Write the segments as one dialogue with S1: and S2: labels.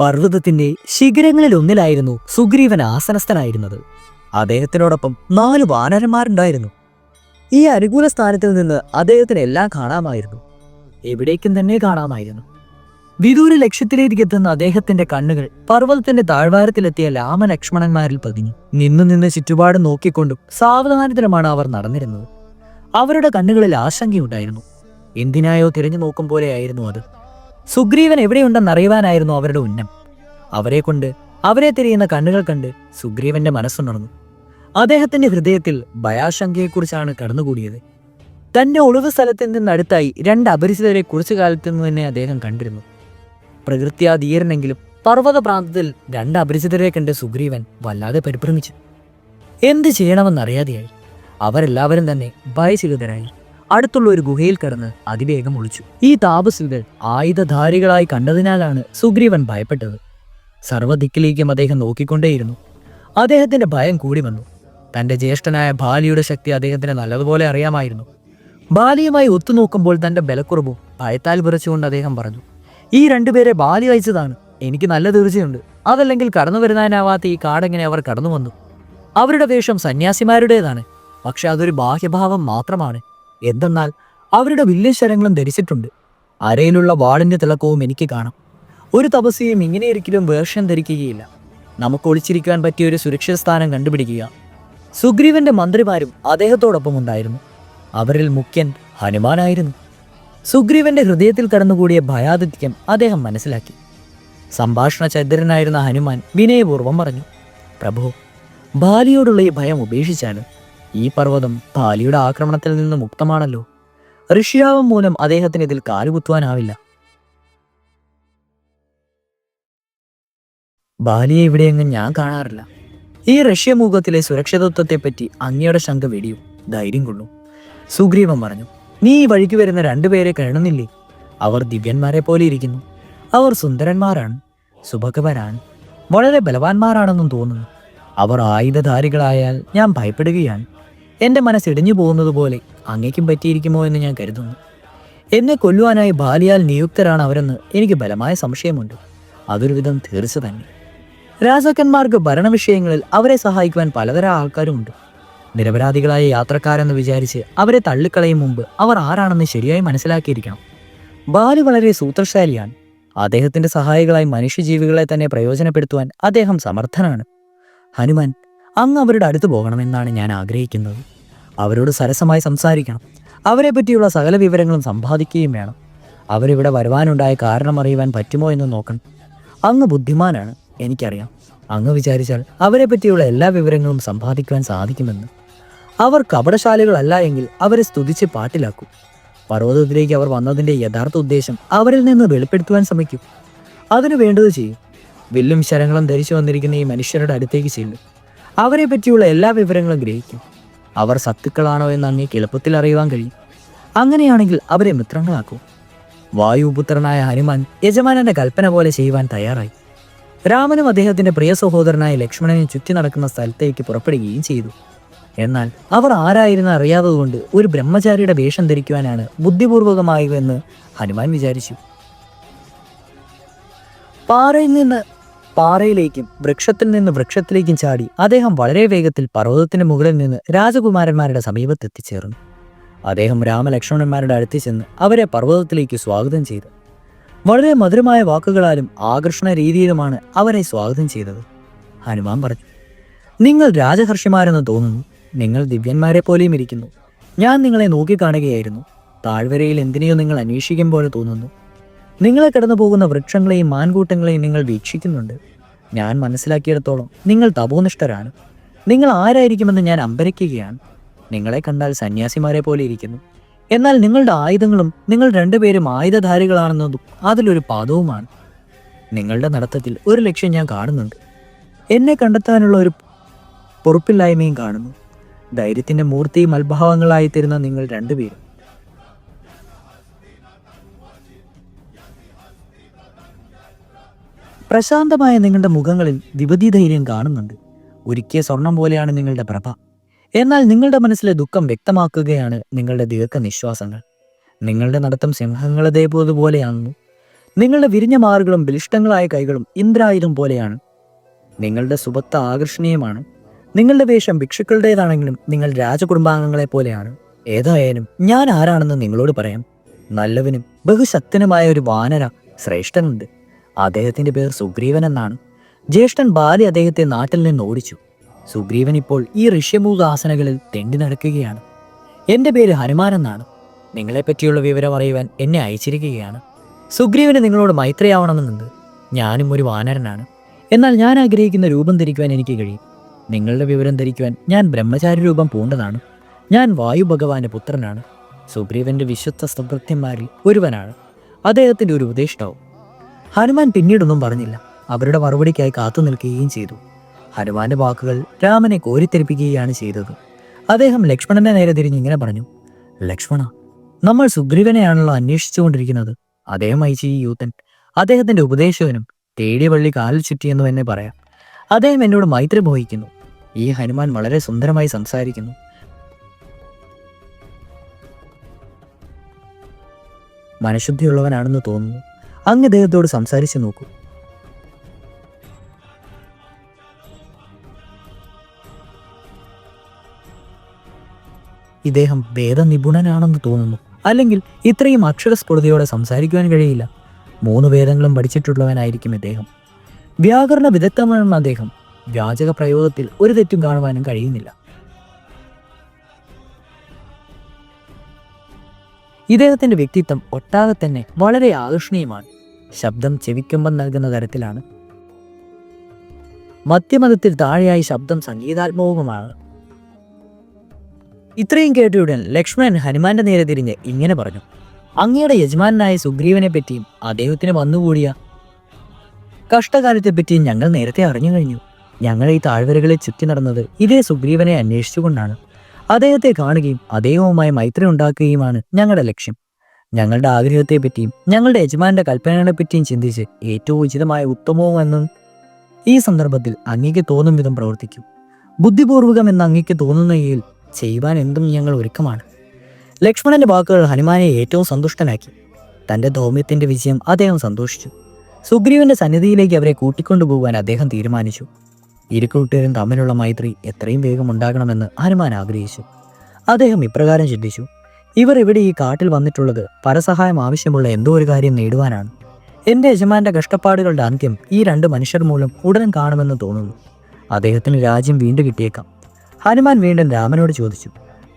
S1: പർവതത്തിന്റെ ശിഖരങ്ങളിൽ ഒന്നിലായിരുന്നു സുഗ്രീവൻ ആസനസ്ഥനായിരുന്നത്. അദ്ദേഹത്തിനോടൊപ്പം നാല് വാനരന്മാരുണ്ടായിരുന്നു. ഈ അനുകൂല സ്ഥാനത്തിൽ നിന്ന് അദ്ദേഹത്തിന് എല്ലാം കാണാമായിരുന്നു. എവിടേക്കും തന്നെ കാണാമായിരുന്നു. വിദൂര ലക്ഷ്യത്തിലേക്ക് എത്തുന്ന അദ്ദേഹത്തിന്റെ കണ്ണുകൾ പർവതത്തിന്റെ താഴ്വാരത്തിലെത്തിയ രാമലക്ഷ്മണന്മാരിൽ പതിഞ്ഞു. നിന്നു നിന്ന് ചുറ്റുപാട് നോക്കിക്കൊണ്ടും സാവധാനത്തിലുമാണ് അവർ നടന്നിരുന്നത്. അവരുടെ കണ്ണുകളിൽ ആശങ്കയുണ്ടായിരുന്നു. എന്തിനായോ തിരഞ്ഞു നോക്കും പോലെയായിരുന്നു അത്. സുഗ്രീവൻ എവിടെയുണ്ടെന്നറിയുവാനായിരുന്നു അവരുടെ ഉന്നം. അവരെക്കൊണ്ട് അവരെ തിരിയുന്ന കണ്ണുകൾ കണ്ട് സുഗ്രീവന്റെ മനസ്സുണർന്നു. അദ്ദേഹത്തിന്റെ ഹൃദയത്തിൽ ഭയാശങ്കയെക്കുറിച്ചാണ് കടന്നുകൂടിയത്. തന്റെ ഒളിവ് സ്ഥലത്തിൽ നിന്നടുത്തായി രണ്ട് അപരിചിതരെ കുറച്ചു കാലത്തു നിന്ന് തന്നെ അദ്ദേഹം കണ്ടിരുന്നു. പ്രകൃത്യാ ധീരനെങ്കിലും പർവത പ്രാന്തത്തിൽ രണ്ട് അപരിചിതരെ കണ്ട് സുഗ്രീവൻ വല്ലാതെ പരിഭ്രമിച്ചു. എന്ത് ചെയ്യണമെന്നറിയാതെയായി. അവരെല്ലാവരും തന്നെ ഭയചികിതരായി. അടുത്തുള്ള ഒരു ഗുഹയിൽ കടന്ന് അതിവേഗം ഒളിച്ചു. ഈ താപസികൾ ആയുധധാരികളായി കണ്ടതിനാലാണ് സുഗ്രീവൻ ഭയപ്പെട്ടത്. സർവദിക്കിലേക്കും അദ്ദേഹം നോക്കിക്കൊണ്ടേയിരുന്നു. അദ്ദേഹത്തിന്റെ ഭയം കൂടി വന്നു. തന്റെ ജ്യേഷ്ഠനായ ബാലിയുടെ ശക്തി അദ്ദേഹത്തിന് നല്ലതുപോലെ അറിയാമായിരുന്നു. ബാലിയുമായി ഒത്തുനോക്കുമ്പോൾ തന്റെ ബലക്കുറവും ഭയത്താൽ വിറച്ചുകൊണ്ട് അദ്ദേഹം പറഞ്ഞു ഈ രണ്ടുപേരെ ബാലി അയച്ചതാണ്. എനിക്ക് നല്ല തീർച്ചയുണ്ട്. അതല്ലെങ്കിൽ കടന്നു വരുന്നതിനാവാത്ത ഈ കാടെങ്ങനെ അവർ കടന്നു വന്നു അവരുടെ വേഷം സന്യാസിമാരുടേതാണ്. പക്ഷെ അതൊരു ബാഹ്യഭാവം മാത്രമാണ്. എന്തെന്നാൽ അവരുടെ വില്ലശരങ്ങളും ധരിച്ചിട്ടുണ്ട്. അരയിലുള്ള വാളിന്റെ തിളക്കവും എനിക്ക് കാണാം. ഒരു തപസ്യയും ഇങ്ങനെയൊരിക്കലും വേഷം ധരിക്കുകയില്ല. നമുക്ക് ഒളിച്ചിരിക്കാൻ പറ്റിയ ഒരു സുരക്ഷിത സ്ഥാനം കണ്ടുപിടിക്കുക. സുഗ്രീവന്റെ മന്ത്രിമാരും അദ്ദേഹത്തോടൊപ്പം ഉണ്ടായിരുന്നു. അവരിൽ മുഖ്യൻ ഹനുമാനായിരുന്നു. സുഗ്രീവന്റെ ഹൃദയത്തിൽ കടന്നുകൂടിയ ഭയാതിഥ്യം അദ്ദേഹം മനസ്സിലാക്കി. സംഭാഷണ ചരിദ്രനായിരുന്ന ഹനുമാൻ വിനയപൂർവം പറഞ്ഞു പ്രഭു ബാലിയോടുള്ള ഈ ഭയം ഉപേക്ഷിച്ചാലും ഈ പർവതം ബാലിയുടെ ആക്രമണത്തിൽ നിന്ന് മുക്തമാണല്ലോ. ഋഷിയാവം മൂലം അദ്ദേഹത്തിന് ഇതിൽ കാലുകുത്തുവാനാവില്ല. ബാലിയെ ഇവിടെയെങ്ങും ഞാൻ കാണാറില്ല. ഈ റഷ്യമൂഹത്തിലെ സുരക്ഷിതത്വത്തെപ്പറ്റി അങ്ങയുടെ ശങ്ക വെടിയും ധൈര്യം കൊള്ളും. സുഗ്രീവൻ പറഞ്ഞു നീ ഈ വഴിക്ക് വരുന്ന രണ്ടുപേരെ കാണുന്നില്ലേ അവർ ദിവ്യന്മാരെ പോലെ ഇരിക്കുന്നു. അവർ സുന്ദരന്മാരാണ് സുഭഗവരാണ് വളരെ ബലവാന്മാരാണെന്നും തോന്നുന്നു. അവർ ആയുധധാരികളായാൽ ഞാൻ ഭയപ്പെടുകയാണ്. എന്റെ മനസ്സ് ഇടിഞ്ഞു പോകുന്നത് പോലെ അങ്ങേക്കും പറ്റിയിരിക്കുമോ എന്ന് ഞാൻ കരുതുന്നു. എന്നെ കൊല്ലുവാനായി ബാലിയാൽ നിയുക്തരാണ് അവരെന്ന് എനിക്ക് ബലമായ സംശയമുണ്ട്. അതൊരു വിധം തീർച്ച തന്നെ. രാജാക്കന്മാർക്ക് ഭരണവിഷയങ്ങളിൽ അവരെ സഹായിക്കുവാൻ പലതരം ആൾക്കാരുമുണ്ട്. നിരപരാധികളായ യാത്രക്കാരെന്ന് വിചാരിച്ച് അവരെ തള്ളിക്കളയും മുമ്പ് അവർ ആരാണെന്ന് ശരിയായി മനസ്സിലാക്കിയിരിക്കണം. ബാലു വളരെ സൂത്രശാലിയാണ്. അദ്ദേഹത്തിന്റെ സഹായികളായി മനുഷ്യജീവികളെ തന്നെ പ്രയോജനപ്പെടുത്തുവാൻ അദ്ദേഹം സമർത്ഥനാണ്. ഹനുമാൻ അങ്ങ് അവരുടെ അടുത്ത് പോകണമെന്നാണ് ഞാൻ ആഗ്രഹിക്കുന്നത്. അവരോട് സരസമായി സംസാരിക്കണം. അവരെ പറ്റിയുള്ള സകല വിവരങ്ങളും സമ്പാദിക്കുകയും വേണം. അവരിവിടെ വരുവാനുണ്ടായ കാരണം അറിയുവാൻ പറ്റുമോ എന്ന് നോക്കണം. അങ്ങ് ബുദ്ധിമാനാണ് എനിക്കറിയാം. അങ്ങ് വിചാരിച്ചാൽ അവരെ പറ്റിയുള്ള എല്ലാ വിവരങ്ങളും സമ്പാദിക്കുവാൻ സാധിക്കുമെന്ന്. അവർ കപടശാലികളല്ല എങ്കിൽ അവരെ സ്തുതിച്ച് പാട്ടിലാക്കും. പർവതത്തിലേക്ക് അവർ വന്നതിന്റെ യഥാർത്ഥ ഉദ്ദേശം അവരിൽ നിന്ന് വെളിപ്പെടുത്തുവാൻ ശ്രമിക്കും. അതിനു വേണ്ടത് ചെയ്യും. വില്ലും ശരങ്ങളും ധരിച്ചു വന്നിരിക്കുന്ന ഈ മനുഷ്യരുടെ അടുത്തേക്ക് ചെല്ലും. അവരെ പറ്റിയുള്ള എല്ലാ വിവരങ്ങളും ഗ്രഹിക്കും. അവർ സത്തുക്കളാണോ എന്ന് അങ്ങേക്ക് എളുപ്പത്തിൽ അറിയുവാൻ കഴിയും. അങ്ങനെയാണെങ്കിൽ അവരെ മിത്രങ്ങളാക്കും. വായുപുത്രനായ ഹനുമാൻ യജമാനന്റെ കൽപ്പന പോലെ ചെയ്യുവാൻ തയ്യാറായി. രാമനും അദ്ദേഹത്തിന്റെ പ്രിയ സഹോദരനായ ലക്ഷ്മണനെ ചുറ്റി നടക്കുന്ന സ്ഥലത്തേക്ക് പുറപ്പെടുകയും ചെയ്തു. എന്നാൽ അവർ ആരായിരുന്ന അറിയാത്തതുകൊണ്ട് ഒരു ബ്രഹ്മചാരിയുടെ വേഷം ധരിക്കുവാനാണ് ബുദ്ധിപൂർവകമായതെന്ന് ഹനുമാൻ വിചാരിച്ചു. പാറയിൽ നിന്ന് പാറയിലേക്കും വൃക്ഷത്തിൽ നിന്ന് വൃക്ഷത്തിലേക്കും ചാടി അദ്ദേഹം വളരെ വേഗത്തിൽ പർവതത്തിന് മുകളിൽ നിന്ന് രാജകുമാരന്മാരുടെ സമീപത്ത് എത്തിച്ചേർന്നു. അദ്ദേഹം രാമലക്ഷ്മണന്മാരുടെ അടുത്ത് ചെന്ന് അവരെ പർവതത്തിലേക്ക് സ്വാഗതം ചെയ്തു. വളരെ മധുരമായ വാക്കുകളാലും ആകർഷണ രീതിയിലുമാണ് അവരെ സ്വാഗതം ചെയ്തത്. ഹനുമാൻ പറഞ്ഞു നിങ്ങൾ രാജഹർഷിമാരെന്ന് തോന്നുന്നു. നിങ്ങൾ ദിവ്യന്മാരെ പോലെയും ഇരിക്കുന്നു. ഞാൻ നിങ്ങളെ നോക്കിക്കാണുകയായിരുന്നു. താഴ്വരയിൽ എന്തിനെയോ നിങ്ങൾ അന്വേഷിക്കും പോലെ തോന്നുന്നു. നിങ്ങളെ കടന്നു പോകുന്ന വൃക്ഷങ്ങളെയും മാൻകൂട്ടങ്ങളെയും നിങ്ങൾ വീക്ഷിക്കുന്നുണ്ട്. ഞാൻ മനസ്സിലാക്കിയിടത്തോളം നിങ്ങൾ തപോനിഷ്ഠരാണ്. നിങ്ങൾ ആരായിരിക്കുമെന്ന് ഞാൻ അമ്പരയ്ക്കുകയാണ് നിങ്ങളെ കണ്ടാൽ സന്യാസിമാരെ പോലെ ഇരിക്കുന്നു. എന്നാൽ നിങ്ങളുടെ ആയുധങ്ങളും നിങ്ങൾ രണ്ടുപേരും ആയുധധാരികളാണെന്നതും അതിലൊരു പാദവുമാണ്. നിങ്ങളുടെ നടത്തത്തിൽ ഒരു ലക്ഷ്യം ഞാൻ കാണുന്നുണ്ട്. എന്നെ കണ്ടെത്താനുള്ള ഒരു പൊറുപ്പില്ലായ്മയും കാണുന്നു. ധൈര്യത്തിന്റെ മൂർത്തിയും അത്ഭാവങ്ങളായി തരുന്ന നിങ്ങൾ രണ്ടുപേരും. പ്രശാന്തമായ നിങ്ങളുടെ മുഖങ്ങളിൽ ധൈര്യം കാണുന്നുണ്ട്. ഒരുക്കിയ സ്വർണം പോലെയാണ് നിങ്ങളുടെ പ്രഭ. എന്നാൽ നിങ്ങളുടെ മനസ്സിലെ ദുഃഖം വ്യക്തമാക്കുകയാണ് നിങ്ങളുടെ ദീർഘനിശ്വാസങ്ങൾ. നിങ്ങളുടെ നടത്തം സിംഹങ്ങളതേ പോലെയാണെന്നു നിങ്ങളുടെ വിരിഞ്ഞ മാറുകളും ബലിഷ്ടങ്ങളായ കൈകളും ഇന്ദ്രായുധം പോലെയാണ്. നിങ്ങളുടെ സുബത്ത ആകർഷണീയമാണ്. നിങ്ങളുടെ വേഷം ഭിക്ഷുക്കളുടേതാണെങ്കിലും നിങ്ങൾ രാജകുടുംബാംഗങ്ങളെ പോലെയാണ്. ഏതായാലും ഞാൻ ആരാണെന്ന് നിങ്ങളോട് പറയാം. നല്ലവനും ബഹുശക്തനുമായ ഒരു വാനര ശ്രേഷ്ഠനുണ്ട്. അദ്ദേഹത്തിന്റെ പേർ സുഗ്രീവൻ എന്നാണ്. ജ്യേഷ്ഠൻ ബാലി അദ്ദേഹത്തെ നാട്ടിൽ നിന്ന് ഓടിച്ചു. സുഗ്രീവൻ ഇപ്പോൾ ഈ ഋഷ്യമൂകാസനകളിൽ തെണ്ടി നടക്കുകയാണ്. എന്റെ പേര് ഹനുമാൻ എന്നാണ്. നിങ്ങളെപ്പറ്റിയുള്ള വിവരം അറിയുവാൻ എന്നെ അയച്ചിരിക്കുകയാണ്. സുഗ്രീവന് നിങ്ങളോട് മൈത്രിയാവണമെന്നുണ്ട്. ഞാനും ഒരു വാനരനാണ്. എന്നാൽ ഞാൻ ആഗ്രഹിക്കുന്ന രൂപം ധരിക്കുവാൻ എനിക്ക് കഴിയും. നിങ്ങളുടെ വിവരം ധരിക്കുവാൻ ഞാൻ ബ്രഹ്മചാരി രൂപം പൂണ്ടതാണ്. ഞാൻ വായു ഭഗവാന്റെ പുത്രനാണ്. സുഗ്രീവന്റെ വിശുദ്ധ സഭൃത്യന്മാരിൽ ഒരുവനാണ്. അദ്ദേഹത്തിന്റെ ഒരു ഉപദേഷ്ടാവും. ഹനുമാൻ പിന്നീടൊന്നും പറഞ്ഞില്ല. അവരുടെ മറുപടിക്കായി കാത്തു നിൽക്കുകയും ചെയ്തു. ഹനുമാന്റെ വാക്കുകൾ രാമനെ കോരിത്തെരിപ്പിക്കുകയാണ് ചെയ്തത്. അദ്ദേഹം ലക്ഷ്മണനെ നേരെ തിരിഞ്ഞ് ഇങ്ങനെ പറഞ്ഞു ലക്ഷ്മണ നമ്മൾ സുഗ്രീവനെയാണല്ലോ അന്വേഷിച്ചുകൊണ്ടിരിക്കുന്നത്. അദ്ദേഹം അയച്ച ഈ യൂത്തൻ അദ്ദേഹത്തിന്റെ ഉപദേശകനും തേടിയ വള്ളി കാലിൽ ചുറ്റിയെന്നു തന്നെ പറയാം. അദ്ദേഹം എന്നോട് മൈത്രി മോഹിക്കുന്നു. ഈ ഹനുമാൻ വളരെ സുന്ദരമായി സംസാരിക്കുന്നു. മനഃശുദ്ധിയുള്ളവനാണെന്ന് തോന്നുന്നു. അങ്ങ് അദ്ദേഹത്തോട് സംസാരിച്ചു നോക്കൂ. ഇദ്ദേഹം വേദനിപുണനാണെന്ന് തോന്നുന്നു. അല്ലെങ്കിൽ ഇത്രയും അക്ഷരസ്ഫുടതയോടെ സംസാരിക്കുവാൻ കഴിയില്ല. മൂന്ന് വേദങ്ങളും പഠിച്ചിട്ടുള്ളവനായിരിക്കും ഇദ്ദേഹം. വ്യാകരണ വിദഗ്ധമാണ് അദ്ദേഹം. വ്യാജക പ്രയോഗത്തിൽ ഒരു തെറ്റും കാണുവാനും കഴിയുന്നില്ല. ഇദ്ദേഹത്തിന്റെ വ്യക്തിത്വം ഒട്ടാകെ തന്നെ വളരെ ആകർഷണീയമാണ്. ശബ്ദം ചെവിക്കുമ്പം നൽകുന്ന തരത്തിലാണ്. മധ്യമതത്തിൽ താഴെയായി ശബ്ദം സംഗീതാത്മകവുമാണ്. ഇത്രയും കേട്ടയുടൻ ലക്ഷ്മണൻ ഹനുമാന്റെ നേരെ തിരിഞ്ഞ് ഇങ്ങനെ പറഞ്ഞു. അങ്ങയുടെ യജമാനായ സുഗ്രീവനെ പറ്റിയും അദ്ദേഹത്തിന് വന്നുകൂടിയ കഷ്ടകാലത്തെപ്പറ്റിയും ഞങ്ങൾ നേരത്തെ അറിഞ്ഞു കഴിഞ്ഞു. ഞങ്ങൾ ഈ താഴ്വരകളെ ചുറ്റി നടന്നത് ഇതേ സുഗ്രീവനെ അന്വേഷിച്ചുകൊണ്ടാണ്. അദ്ദേഹത്തെ കാണുകയും അദ്ദേഹവുമായി മൈത്രി ഉണ്ടാക്കുകയുമാണ് ഞങ്ങളുടെ ലക്ഷ്യം. ഞങ്ങളുടെ ആഗ്രഹത്തെ ആഗ്രഹത്തെപ്പറ്റിയും ഞങ്ങളുടെ യജമാന്റെ കൽപ്പനകളെ പറ്റിയും ചിന്തിച്ച് ഏറ്റവും ഉചിതമായ ഉത്തമവും എന്നും ഈ സന്ദർഭത്തിൽ അങ്ങേക്ക് തോന്നും വിധം പ്രവർത്തിക്കും. ബുദ്ധിപൂർവകം എന്ന് അങ്ങേക്ക് തോന്നുന്നയിൽ ചെയ്യുവാൻ എന്തും ഞങ്ങൾ ഒരുക്കമാണ്. ലക്ഷ്മണന്റെ വാക്കുകൾ ഹനുമാനെ ഏറ്റവും സന്തുഷ്ടനാക്കി. തന്റെ ദൗമ്യത്തിന്റെ വിജയം അദ്ദേഹം സന്തോഷിച്ചു. സുഗ്രീവന്റെ സന്നിധിയിലേക്ക് അവരെ കൂട്ടിക്കൊണ്ടുപോകാൻ അദ്ദേഹം തീരുമാനിച്ചു. ഇരു കൂട്ടുകാരും തമ്മിലുള്ള മൈത്രി എത്രയും വേഗം ഉണ്ടാകണമെന്ന് ഹനുമാൻ ആഗ്രഹിച്ചു. അദ്ദേഹം ഇപ്രകാരം ചിന്തിച്ചു ഇവർ ഇവിടെ ഈ കാട്ടിൽ വന്നിട്ടുള്ളത് പരസഹായം ആവശ്യമുള്ള എന്തോ ഒരു കാര്യം നേടുവാനാണ്. എന്റെ യജമാന്റെ കഷ്ടപ്പാടുകളുടെ അന്ത്യം ഈ രണ്ട് മനുഷ്യർ മൂലം ഉടൻ കാണുമെന്ന് തോന്നുന്നു. അദ്ദേഹത്തിന് രാജ്യം വീണ്ടും കിട്ടിയേക്കാം. ഹനുമാൻ വീണ്ടും രാമനോട് ചോദിച്ചു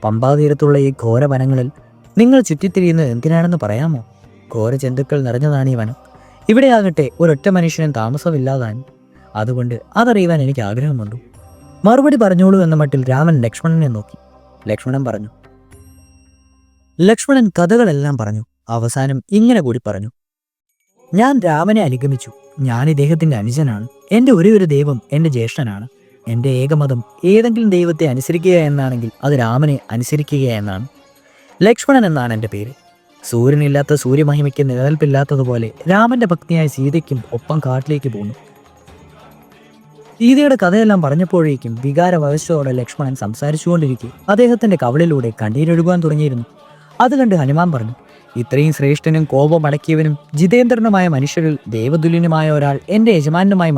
S1: പമ്പാതീരത്തുള്ള ഈ ഘോര വനങ്ങളിൽ നിങ്ങൾ ചുറ്റിത്തിരിയുന്നത് എന്തിനാണെന്ന് പറയാമോ? ഘോര ജന്തുക്കൾ നിറഞ്ഞതാണ് ഈ വനം. ഇവിടെയാകട്ടെ ഒരൊറ്റ മനുഷ്യനും താമസമില്ലാതാനും അതുകൊണ്ട് അതറിയുവാൻ എനിക്ക് ആഗ്രഹമുണ്ട്. മറുപടി പറഞ്ഞോളൂ എന്ന മട്ടിൽ രാമൻ ലക്ഷ്മണനെ നോക്കി. ലക്ഷ്മണൻ പറഞ്ഞു. ലക്ഷ്മണൻ കഥകളെല്ലാം പറഞ്ഞു. അവസാനം ഇങ്ങനെ കൂടി പറഞ്ഞു. ഞാൻ രാമനെ അനുഗമിച്ചു. ഞാൻ ഇദ്ദേഹത്തിന്റെ അനുജനാണ്. എന്റെ ഒരേ ഒരു ദൈവം എന്റെ ജ്യേഷ്ഠനാണ്. എന്റെ ഏകമതം ഏതെങ്കിലും ദൈവത്തെ അനുസരിക്കുക എന്നാണെങ്കിൽ അത് രാമനെ അനുസരിക്കുക എന്നാണ്. ലക്ഷ്മണൻ എന്നാണ് എന്റെ പേര്. സൂര്യനില്ലാത്ത സൂര്യമഹിമയ്ക്ക് നിലനിൽപ്പില്ലാത്തതുപോലെ രാമന്റെ ഭക്തിയായ സീതയ്ക്കും ഒപ്പം കാട്ടിലേക്ക് പോന്നു സീതയുടെ കഥയെല്ലാം പറഞ്ഞപ്പോഴേക്കും വികാരവശത്തോടെ ലക്ഷ്മണൻ സംസാരിച്ചുകൊണ്ടിരിക്കെ. അദ്ദേഹത്തിന്റെ കവളിലൂടെ കണ്ണീരൊഴുകുവാൻ തുടങ്ങിയിരുന്നു. അത് കണ്ട് ഹനുമാൻ പറഞ്ഞു ഇത്രയും ശ്രേഷ്ഠനും കോപമടക്കിയവനും ജിതേന്ദ്രനുമായ മനുഷ്യരിൽ ദേവതുല്യനുമായ ഒരാൾ എന്റെ യജമാനുമായി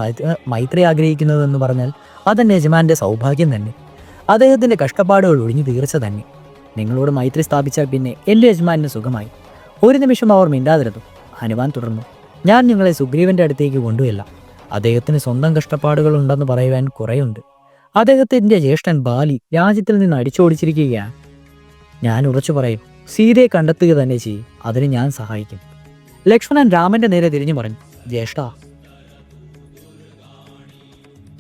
S1: മൈത്ര- ആഗ്രഹിക്കുന്നതെന്ന് പറഞ്ഞാൽ അതെന്റെ യജമാന്റെ സൗഭാഗ്യം തന്നെ. അദ്ദേഹത്തിന്റെ കഷ്ടപ്പാടുകൾ ഒഴിഞ്ഞു തീർച്ച തന്നെ. നിങ്ങളോട് മൈത്രി സ്ഥാപിച്ചാൽ പിന്നെ എന്റെ യജമാനിന് സുഖമായി. ഒരു നിമിഷം അവർ മിണ്ടാതിരുന്നു. ഹനുമാൻ തുടർന്നു ഞാൻ നിങ്ങളെ സുഗ്രീവന്റെ അടുത്തേക്ക് കൊണ്ടുവല്ല അദ്ദേഹത്തിന് സ്വന്തം കഷ്ടപ്പാടുകൾ ഉണ്ടെന്ന് പറയുവാൻ കുറേയുണ്ട്. അദ്ദേഹത്തിന്റെ ജ്യേഷ്ഠൻ ബാലി രാജ്യത്തിൽ നിന്ന് അടിച്ചോടിച്ചിരിക്കുകയാണ്. ഞാൻ ഉറച്ചു പറയും സീതയെ കണ്ടെത്തുക തന്നെ ചെയ്യും അതിന് ഞാൻ സഹായിക്കും. ലക്ഷ്മണൻ രാമന്റെ നേരെ തിരിഞ്ഞു പറഞ്ഞു ജ്യേഷ്ഠ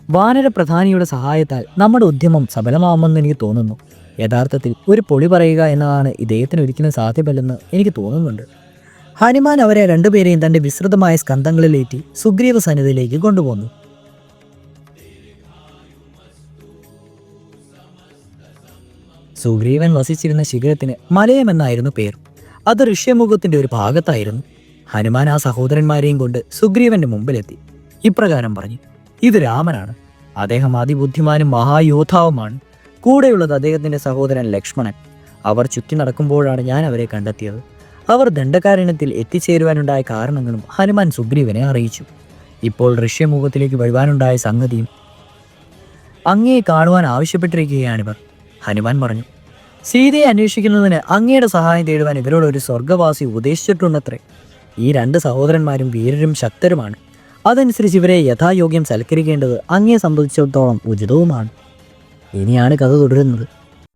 S1: വാനര പ്രധാനിയുടെ സഹായത്താൽ നമ്മുടെ ഉദ്യമം സഫലമാവുമെന്ന് എനിക്ക് തോന്നുന്നു. യഥാർത്ഥത്തിൽ ഒരു പൊളി പറയുക എന്നതാണ് ഇദ്ദേഹത്തിന് ഒരിക്കലും സാധ്യമല്ലെന്ന് എനിക്ക് തോന്നുന്നുണ്ട്. ഹനുമാൻ അവരെ രണ്ടുപേരെയും തന്റെ വിസ്തൃതമായ സ്കന്ധങ്ങളിലേറ്റി സുഗ്രീവ സന്നിധിയിലേക്ക് കൊണ്ടുപോന്നു. സുഗ്രീവൻ വസിച്ചിരുന്ന ശിഖരത്തിന് മലയം എന്നായിരുന്നു പേർ. അത് ഋഷ്യമുഖത്തിന്റെ ഒരു ഭാഗത്തായിരുന്നു. ഹനുമാൻ ആ സഹോദരന്മാരെയും കൊണ്ട് സുഗ്രീവന്റെ മുമ്പിലെത്തി. ഇപ്രകാരം പറഞ്ഞു ഇത് രാമനാണ്. അദ്ദേഹം അതിബുദ്ധിമാനും മഹായോദ്ധാവുമാണ്. കൂടെയുള്ളത് അദ്ദേഹത്തിന്റെ സഹോദരൻ ലക്ഷ്മണൻ. അവർ ചുറ്റി നടക്കുമ്പോഴാണ് ഞാൻ അവരെ കണ്ടെത്തിയത്. അവർ ദണ്ഡകാരണ്യത്തിൽ എത്തിച്ചേരുവാനുണ്ടായ കാരണങ്ങളും ഹനുമാൻ സുഗ്രീവനെ അറിയിച്ചു. ഇപ്പോൾ ഋഷ്യമുഖത്തിലേക്ക് വരുവാനുണ്ടായ സംഗതിയും അങ്ങയെ കാണുവാൻ ആവശ്യപ്പെട്ടിരിക്കുകയാണിവർ ഹനുമാൻ പറഞ്ഞു സീതയെ അന്വേഷിക്കുന്നതിന് അങ്ങയുടെ സഹായം തേടുവാൻ ഇവരോട് ഒരു സ്വർഗവാസി ഉപദേശിച്ചിട്ടുണ്ടത്രേ. ഈ രണ്ട് സഹോദരന്മാരും വീരരും ശക്തരുമാണ്. അതനുസരിച്ച് ഇവരെ യഥായോഗ്യം സൽക്കരിക്കേണ്ടത് അങ്ങയെ സംബന്ധിച്ചിടത്തോളം ഉചിതവുമാണ്. ഇനിയാണ് കഥ തുടരുന്നത്.